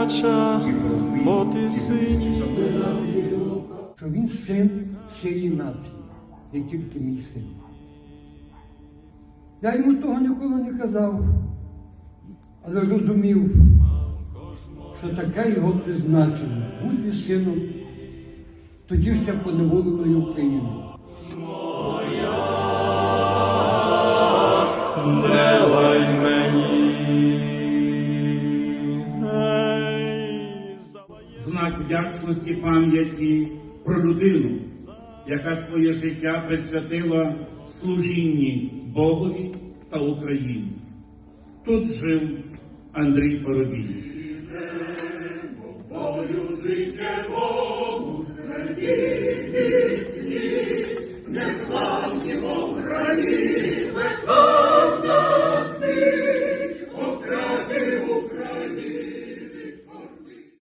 дитяча, от і синій. що він син всієї нації, не тільки мій син. Я йому того ніколи не казав, але розумів, що таке його призначення бути сином тоді ще поневоленої України. Делай мені. Знак вдячності пам'яті про людину, яка своє життя присвятила служінні Богові та Україні. Тут жив Андрій Поробій. Не